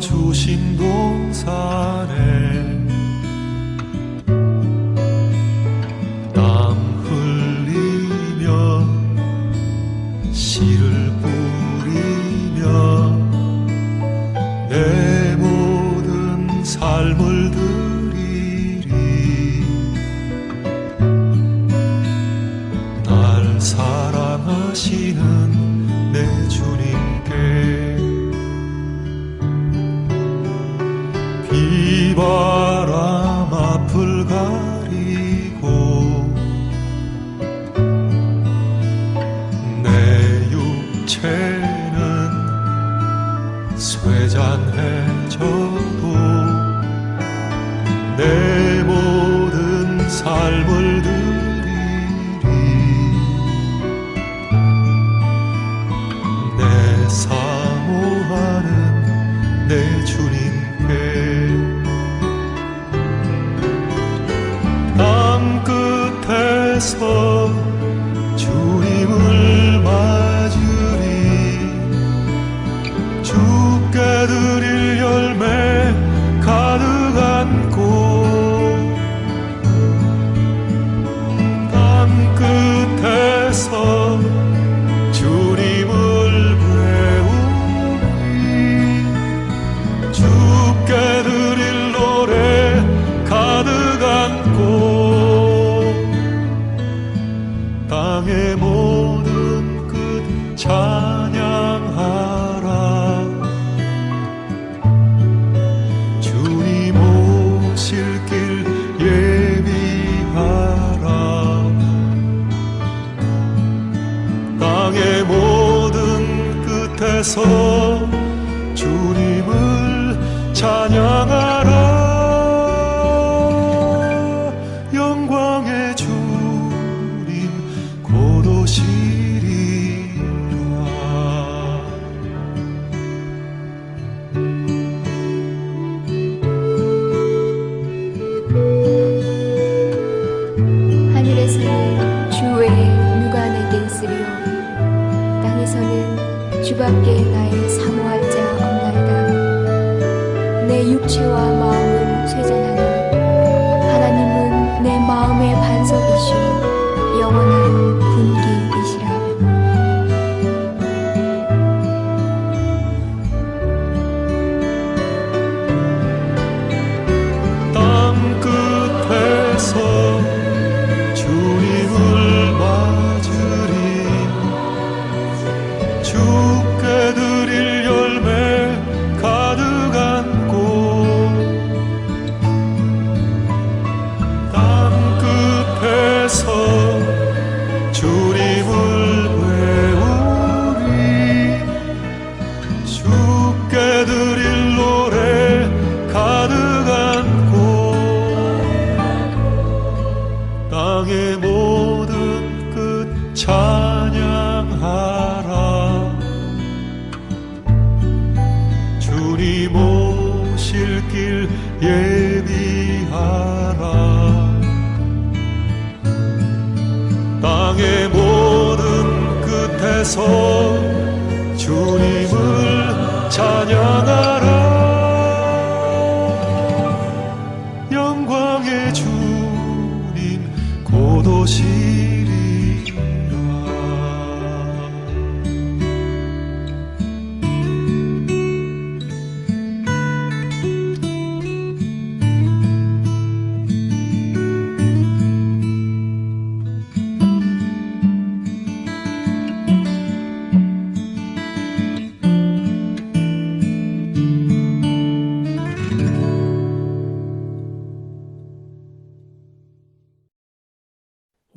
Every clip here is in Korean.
주신 동산에 Father. corazón.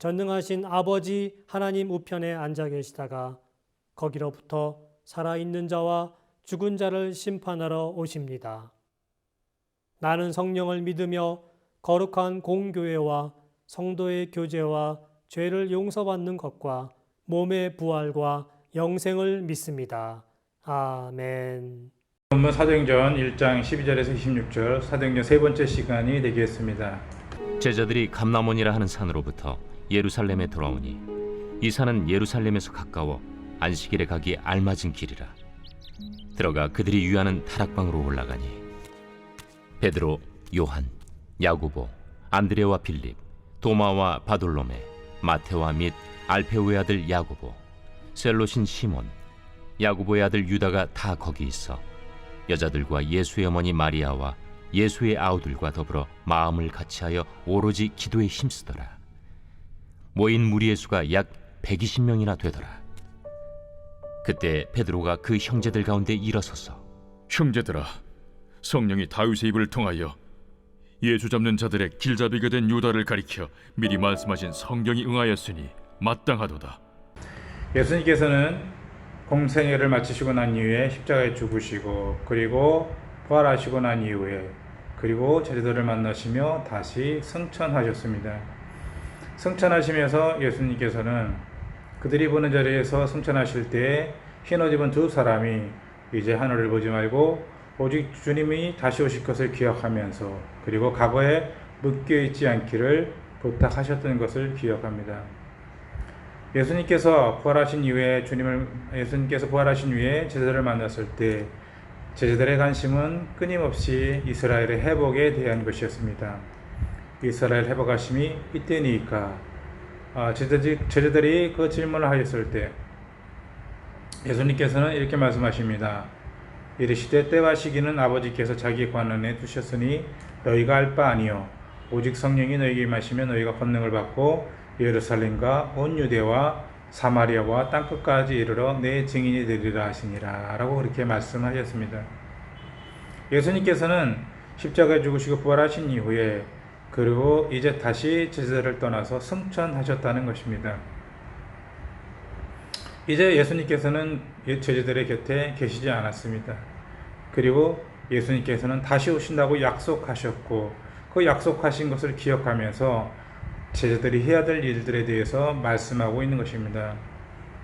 전능하신 아버지 하나님 우편에 앉아 계시다가 거기로부터 살아있는 자와 죽은 자를 심판하러 오십니다. 나는 성령을 믿으며 거룩한 공교회와 성도의 교제와 죄를 용서받는 것과 몸의 부활과 영생을 믿습니다. 아멘. 본문 사도행전 1장 12절에서 26절 사도행전 세 번째 시간이 되겠습니다. 제자들이 감나몬이라 하는 산으로부터 예루살렘에 돌아오니 이 산은 예루살렘에서 가까워 안식일에 가기 알맞은 길이라 들어가 그들이 유하는 다락방으로 올라가니 베드로, 요한, 야고보, 안드레와 빌립, 도마와 바돌로메, 마테와 및 알페오의 아들 야고보, 셀로신 시몬, 야고보의 아들 유다가 다 거기 있어 여자들과 예수의 어머니 마리아와 예수의 아우들과 더불어 마음을 같이하여 오로지 기도에 힘쓰더라. 모인 무리의 수가 약 120명이나 되더라. 그때 베드로가 그 형제들 가운데 일어서서 형제들아, 성령이 다윗의 입을 통하여 예수 잡는 자들의 길잡이가 된 유다를 가리켜 미리 말씀하신 성경이 응하였으니 마땅하도다. 예수님께서는 공생애를 마치시고 난 이후에 십자가에 죽으시고 그리고 부활하시고 난 이후에 그리고 제자들을 만나시며 다시 승천하셨습니다. 승천하시면서 예수님께서는 그들이 보는 자리에서 승천하실 때 흰옷 입은 두 사람이 이제 하늘을 보지 말고 오직 주님이 다시 오실 것을 기억하면서 그리고 과거에 묶여 있지 않기를 부탁하셨던 것을 기억합니다. 예수님께서 부활하신 이후에 주님을 예수님께서 부활하신 이후에 제자들을 만났을 때 제자들의 관심은 끊임없이 이스라엘의 회복에 대한 것이었습니다. 이스라엘 회복하심이 이때니까 아, 제자들, 제자들이 그 질문을 하였을 때 예수님께서는 이렇게 말씀하십니다. 이르시되 때와 시기는 아버지께서 자기 관원에 두셨으니 너희가 알 바 아니요 오직 성령이 너희에게 마시면 너희가 권능을 받고 예루살렘과 온 유대와 사마리아와 땅 끝까지 이르러 내 증인이 되리라 하시니라 라고 그렇게 말씀하셨습니다. 예수님께서는 십자가에 죽으시고 부활하신 이후에 그리고 이제 다시 제자들을 떠나서 승천하셨다는 것입니다. 이제 예수님께서는 제자들의 곁에 계시지 않았습니다. 그리고 예수님께서는 다시 오신다고 약속하셨고 그 약속하신 것을 기억하면서 제자들이 해야 될 일들에 대해서 말씀하고 있는 것입니다.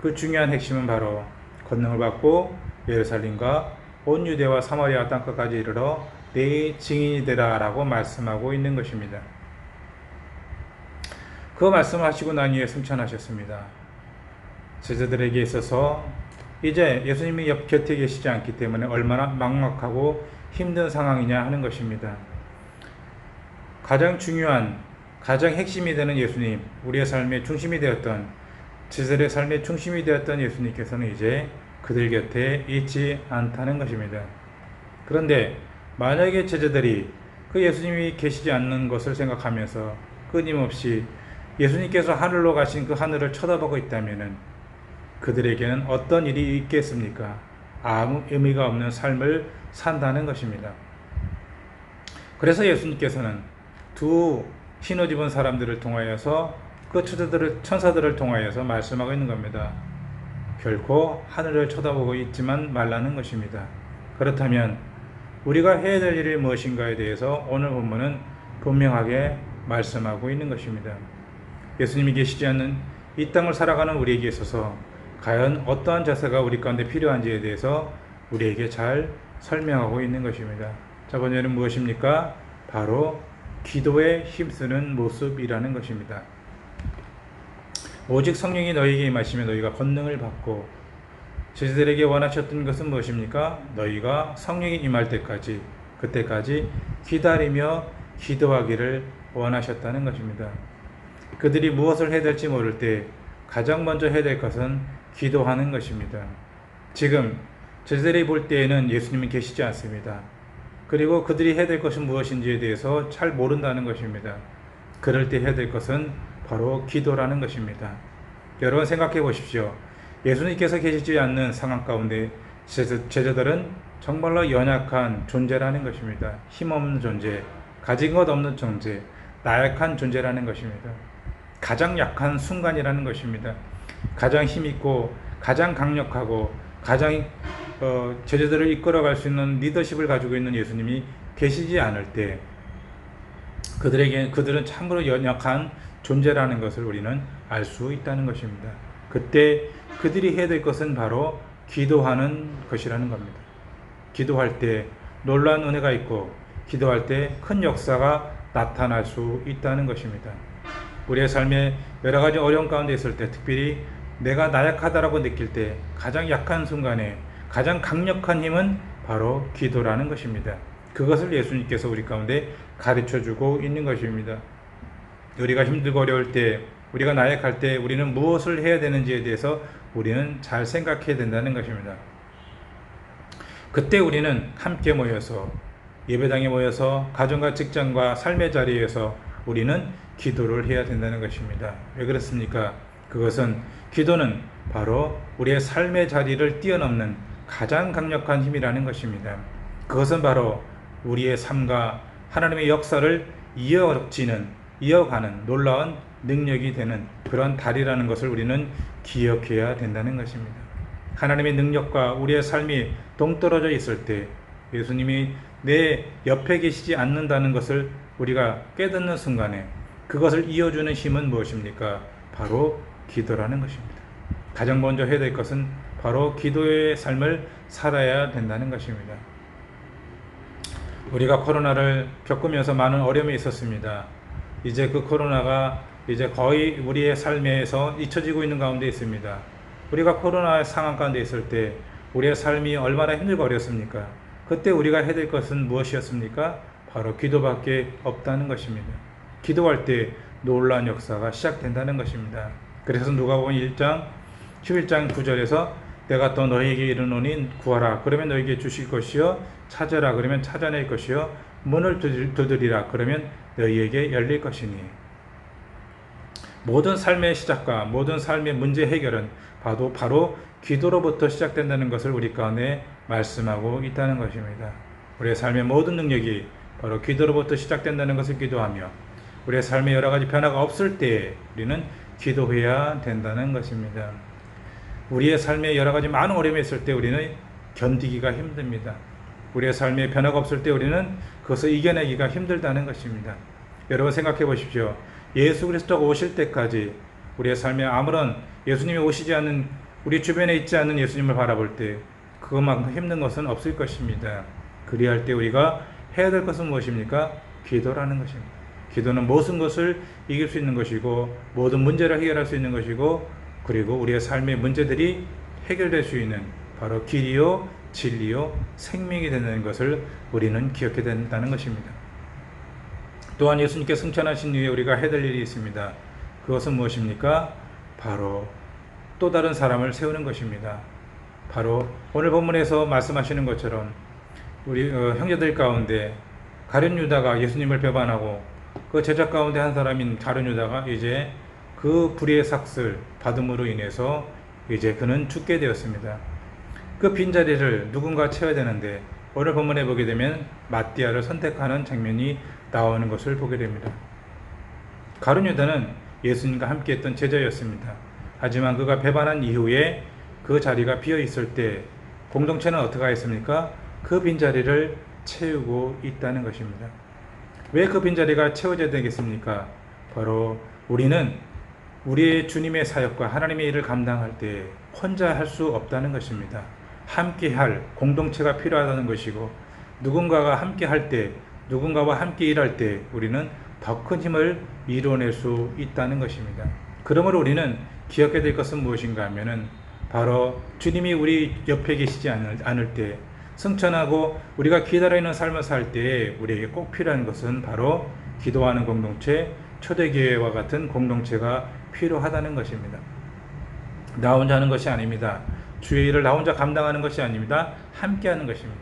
그 중요한 핵심은 바로 권능을 받고 예루살렘과 온 유대와 사마리아 땅끝까지 이르러 내 증인이 되라라고 말씀하고 있는 것입니다. 그 말씀을 하시고 난 이후에 승천하셨습니다. 제자들에게 있어서 이제 예수님이 옆 곁에 계시지 않기 때문에 얼마나 막막하고 힘든 상황이냐 하는 것입니다. 가장 중요한 가장 핵심이 되는 예수님, 우리의 삶의 중심이 되었던 제자들의 삶의 중심이 되었던 예수님께서는 이제 그들 곁에 있지 않다는 것입니다. 그런데 만약에 제자들이 그 예수님이 계시지 않는 것을 생각하면서 끊임없이 예수님께서 하늘로 가신 그 하늘을 쳐다보고 있다면은 그들에게는 어떤 일이 있겠습니까? 아무 의미가 없는 삶을 산다는 것입니다. 그래서 예수님께서는 두 흰옷 입은 사람들을 통하여서 그 천사들을, 천사들을 통하여서 말씀하고 있는 겁니다. 결코 하늘을 쳐다보고 있지만 말라는 것입니다. 그렇다면 우리가 해야 될 일이 무엇인가에 대해서 오늘 본문은 분명하게 말씀하고 있는 것입니다. 예수님이 계시지 않는 이 땅을 살아가는 우리에게 있어서 과연 어떠한 자세가 우리 가운데 필요한지에 대해서 우리에게 잘 설명하고 있는 것입니다. 자, 번째는 무엇입니까? 바로 기도에 힘쓰는 모습이라는 것입니다. 오직 성령이 너희에게 임하시면 너희가 권능을 받고 제자들에게 원하셨던 것은 무엇입니까? 너희가 성령이 임할 때까지 그때까지 기다리며 기도하기를 원하셨다는 것입니다. 그들이 무엇을 해야 될지 모를 때 가장 먼저 해야 될 것은 기도하는 것입니다. 지금 제자들이 볼 때에는 예수님이 계시지 않습니다. 그리고 그들이 해야 될 것은 무엇인지에 대해서 잘 모른다는 것입니다. 그럴 때 해야 될 것은 바로 기도라는 것입니다. 여러분 생각해 보십시오. 예수님께서 계시지 않는 상황 가운데 제자- 제자들은 정말로 연약한 존재라는 것입니다. 힘없는 존재, 가진 것 없는 존재, 나약한 존재라는 것입니다. 가장 약한 순간이라는 것입니다. 가장 힘있고 가장 강력하고 가장 어, 제자들을 이끌어갈 수 있는 리더십을 가지고 있는 예수님이 계시지 않을 때 그들에게 그들은 참으로 연약한 존재라는 것을 우리는 알 수 있다는 것입니다. 그때 그들이 해야 될 것은 바로 기도하는 것이라는 겁니다. 기도할 때 놀라운 은혜가 있고 기도할 때 큰 역사가 나타날 수 있다는 것입니다. 우리의 삶에 여러 가지 어려움 가운데 있을 때 특별히 내가 나약하다라고 느낄 때 가장 약한 순간에 가장 강력한 힘은 바로 기도라는 것입니다. 그것을 예수님께서 우리 가운데 가르쳐 주고 있는 것입니다. 우리가 힘들고 어려울 때, 우리가 나약할 때 우리는 무엇을 해야 되는지에 대해서 우리는 잘 생각해야 된다는 것입니다. 그때 우리는 함께 모여서 예배당에 모여서 가정과 직장과 삶의 자리에서 우리는 기도를 해야 된다는 것입니다. 왜 그렇습니까? 그것은 기도는 바로 우리의 삶의 자리를 뛰어넘는 가장 강력한 힘이라는 것입니다. 그것은 바로 우리의 삶과 하나님의 역사를 이어지는 이어가는 놀라운 능력이 되는 그런 달이라는 것을 우리는 기억해야 된다는 것입니다. 하나님의 능력과 우리의 삶이 동떨어져 있을 때 예수님이 내 옆에 계시지 않는다는 것을 우리가 깨닫는 순간에 그것을 이어주는 힘은 무엇입니까? 바로 기도라는 것입니다. 가장 먼저 해야 될 것은 바로 기도의 삶을 살아야 된다는 것입니다. 우리가 코로나를 겪으면서 많은 어려움이 있었습니다. 이제 그 코로나가 이제 거의 우리의 삶에서 잊혀지고 있는 가운데 있습니다. 우리가 코로나 상황 가운데 있을 때 우리의 삶이 얼마나 힘들고 어렵습니까? 그때 우리가 해야 될 것은 무엇이었습니까? 바로 기도밖에 없다는 것입니다. 기도할 때 놀라운 역사가 시작된다는 것입니다. 그래서 누가복음 1장 11장 9절에서 내가 또 너희에게 이르노니 구하라 그러면 너희에게 주실 것이요 찾아라 그러면 찾아낼 것이요 문을 두드- 두드리라 그러면 너희에게 열릴 것이니 모든 삶의 시작과 모든 삶의 문제 해결은 바로 바로 기도로부터 시작된다는 것을 우리 가운데 말씀하고 있다는 것입니다. 우리의 삶의 모든 능력이 바로 기도로부터 시작된다는 것을 기도하며 우리의 삶에 여러 가지 변화가 없을 때 우리는 기도해야 된다는 것입니다. 우리의 삶에 여러 가지 많은 어려움이 있을 때 우리는 견디기가 힘듭니다. 우리의 삶에 변화가 없을 때 우리는 그것을 이겨내기가 힘들다는 것입니다. 여러분 생각해 보십시오. 예수 그리스도가 오실 때까지 우리의 삶에 아무런 예수님이 오시지 않는 우리 주변에 있지 않는 예수님을 바라볼 때 그것만큼 힘든 것은 없을 것입니다. 그리할 때 우리가 해야 될 것은 무엇입니까? 기도라는 것입니다. 기도는 모든 것을 이길 수 있는 것이고 모든 문제를 해결할 수 있는 것이고 그리고 우리의 삶의 문제들이 해결될 수 있는 바로 길이요 진리요 생명이 된다는 것을 우리는 기억해야 된다는 것입니다. 또한 예수님께 승천하신 이후에 우리가 해야 될 일이 있습니다. 그것은 무엇입니까? 바로 또 다른 사람을 세우는 것입니다. 바로 오늘 본문에서 말씀하시는 것처럼 우리 어, 형제들 가운데 가룟 유다가 예수님을 배반하고 그 제자 가운데 한 사람인 가룟 유다가 이제 그 불의의 삭슬 받음으로 인해서 이제 그는 죽게 되었습니다. 그 빈자리를 누군가 채워야 되는데 오늘 본문에 보게 되면 마띠아를 선택하는 장면이 나오는 것을 보게 됩니다. 가룟 유다는 예수님과 함께했던 제자였습니다. 하지만 그가 배반한 이후에 그 자리가 비어 있을 때 공동체는 어떻게 하겠습니까? 그 빈자리를 채우고 있다는 것입니다. 왜 그 빈자리가 채워져야 되겠습니까? 바로 우리는 우리의 주님의 사역과 하나님의 일을 감당할 때 혼자 할 수 없다는 것입니다. 함께 할 공동체가 필요하다는 것이고 누군가가 함께 할 때 누군가와 함께 일할 때 우리는 더 큰 힘을 이루어낼 수 있다는 것입니다. 그러므로 우리는 기억해야 될 것은 무엇인가 하면은 바로 주님이 우리 옆에 계시지 않을, 않을 때 승천하고 우리가 기다리는 삶을 살 때에 우리에게 꼭 필요한 것은 바로 기도하는 공동체, 초대교회와 같은 공동체가 필요하다는 것입니다. 나 혼자 하는 것이 아닙니다. 주의 일을 나 혼자 감당하는 것이 아닙니다. 함께 하는 것입니다.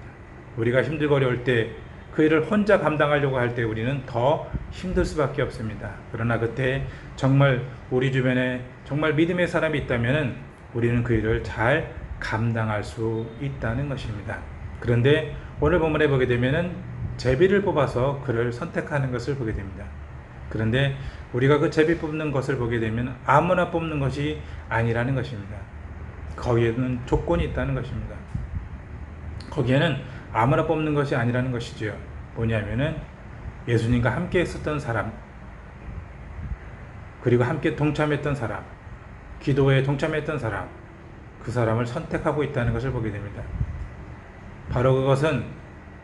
우리가 힘들고 어려울 때 그 일을 혼자 감당하려고 할 때 우리는 더 힘들 수밖에 없습니다. 그러나 그때 정말 우리 주변에 정말 믿음의 사람이 있다면 우리는 그 일을 잘 감당할 수 있다는 것입니다. 그런데 오늘 본문에 보게 되면은 제비를 뽑아서 그를 선택하는 것을 보게 됩니다. 그런데 우리가 그 제비 뽑는 것을 보게 되면 아무나 뽑는 것이 아니라는 것입니다. 거기에는 조건이 있다는 것입니다. 거기에는 아무나 뽑는 것이 아니라는 것이지요. 뭐냐면은 예수님과 함께 했었던 사람, 그리고 함께 동참했던 사람, 기도에 동참했던 사람, 그 사람을 선택하고 있다는 것을 보게 됩니다. 바로 그것은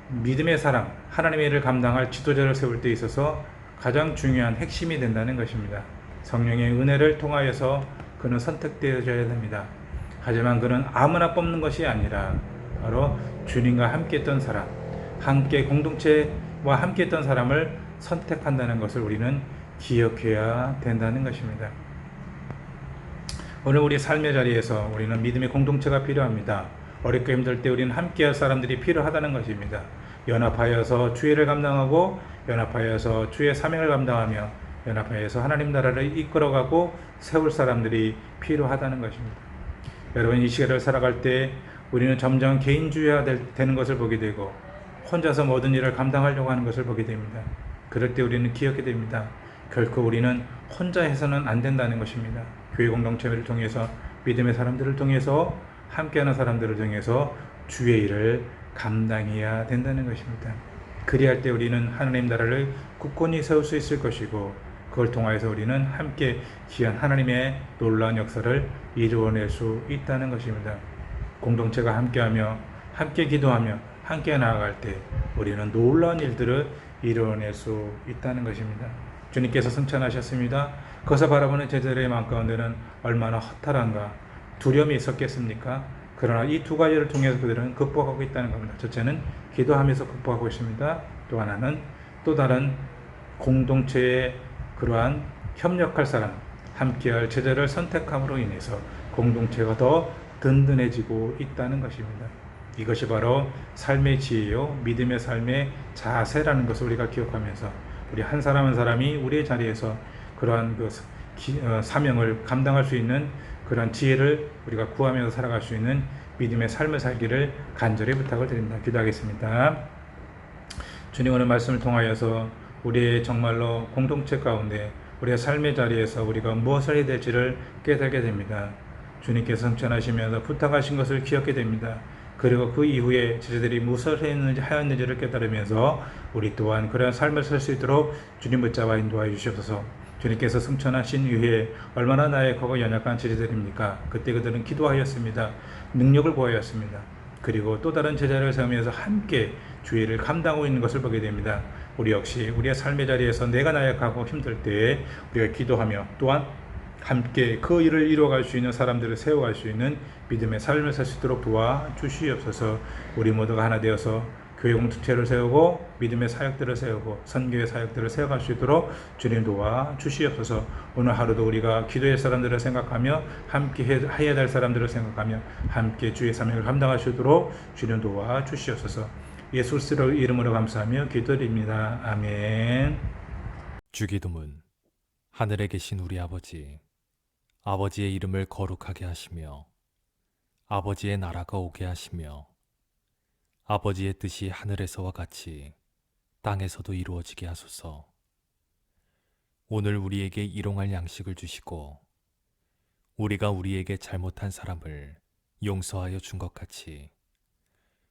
믿음의 사람, 하나님의 일을 감당할 지도자를 세울 때 있어서 가장 중요한 핵심이 된다는 것입니다. 성령의 은혜를 통하여서 그는 선택되어져야 됩니다. 하지만 그는 아무나 뽑는 것이 아니라 바로 주님과 함께 했던 사람, 함께 공동체와 함께 했던 사람을 선택한다는 것을 우리는 기억해야 된다는 것입니다. 오늘 우리 삶의 자리에서 우리는 믿음의 공동체가 필요합니다. 어렵고 힘들 때 우리는 함께할 사람들이 필요하다는 것입니다. 연합하여서 주의를 감당하고 연합하여서 주의 사명을 감당하며 연합하여서 하나님 나라를 이끌어가고 세울 사람들이 필요하다는 것입니다. 여러분 이 시간을 살아갈 때 우리는 점점 개인주의화 되는 것을 보게 되고 혼자서 모든 일을 감당하려고 하는 것을 보게 됩니다. 그럴 때 우리는 기억해야 됩니다. 결코 우리는 혼자 해서는 안 된다는 것입니다. 교회 공동체를 통해서 믿음의 사람들을 통해서 함께하는 사람들을 통해서 주의 일을 감당해야 된다는 것입니다. 그리할 때 우리는 하나님 나라를 굳건히 세울 수 있을 것이고 그걸 통하여서 우리는 함께 귀한 하나님의 놀라운 역사를 이루어낼 수 있다는 것입니다. 공동체가 함께하며 함께 기도하며 함께 나아갈 때 우리는 놀라운 일들을 이루어낼 수 있다는 것입니다. 주님께서 승천하셨습니다. 그것을 바라보는 제자들의 마음 가운데는 얼마나 허탈한가 두려움이 있었겠습니까? 그러나 이 두 가지를 통해서 그들은 극복하고 있다는 겁니다. 첫째는 기도하면서 극복하고 있습니다. 또 하나는 또 다른 공동체의 그러한 협력할 사람, 함께할 제자를 선택함으로 인해서 공동체가 더 든든해지고 있다는 것입니다. 이것이 바로 삶의 지혜요, 믿음의 삶의 자세라는 것을 우리가 기억하면서 우리 한 사람 한 사람이 우리의 자리에서 그러한 그 기, 어, 사명을 감당할 수 있는 그런 지혜를 우리가 구하면서 살아갈 수 있는 믿음의 삶을 살기를 간절히 부탁을 드립니다. 기도하겠습니다. 주님 오늘 말씀을 통하여서 우리의 정말로 공동체 가운데 우리의 삶의 자리에서 우리가 무엇을 해야 될지를 깨닫게 됩니다. 주님께서 성천하시면서 부탁하신 것을 기억게 됩니다. 그리고 그 이후에 제자들이 무엇을 했는지 하였는지를 깨달으면서 우리 또한 그러한 삶을 살 수 있도록 주님 붙잡아 인도하여 주시옵소서. 주님께서 승천하신 이후에 얼마나 나약하고 연약한 제자들입니까? 그때 그들은 기도하였습니다. 능력을 보였습니다. 그리고 또 다른 제자를 세우면서 함께 주의를 감당하고 있는 것을 보게 됩니다. 우리 역시 우리의 삶의 자리에서 내가 나약하고 힘들 때에 우리가 기도하며 또한 함께 그 일을 이루어갈 수 있는 사람들을 세워갈 수 있는 믿음의 삶을 살 수 있도록 도와주시옵소서. 우리 모두가 하나 되어서 교회 공동체를 세우고 믿음의 사역들을 세우고 선교의 사역들을 세워갈 수 있도록 주님 도와 주시옵소서. 오늘 하루도 우리가 기도의 사람들을 생각하며 함께 해야 될 사람들을 생각하며 함께 주의 사명을 감당할 수 있도록 주님 도와 주시옵소서 예수 그리스도 이름으로 감사하며 기도드립니다. 아멘. 주기도문 하늘에 계신 우리 아버지 아버지의 이름을 거룩하게 하시며 아버지의 나라가 오게 하시며 아버지의 뜻이 하늘에서와 같이 땅에서도 이루어지게 하소서. 오늘 우리에게 일용할 양식을 주시고 우리가 우리에게 잘못한 사람을 용서하여 준 것 같이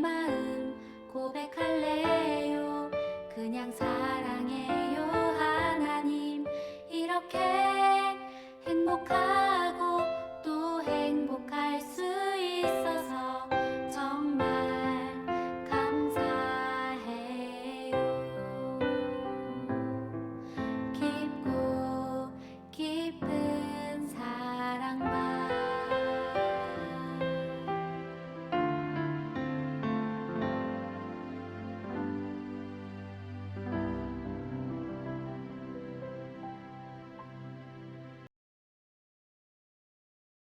마음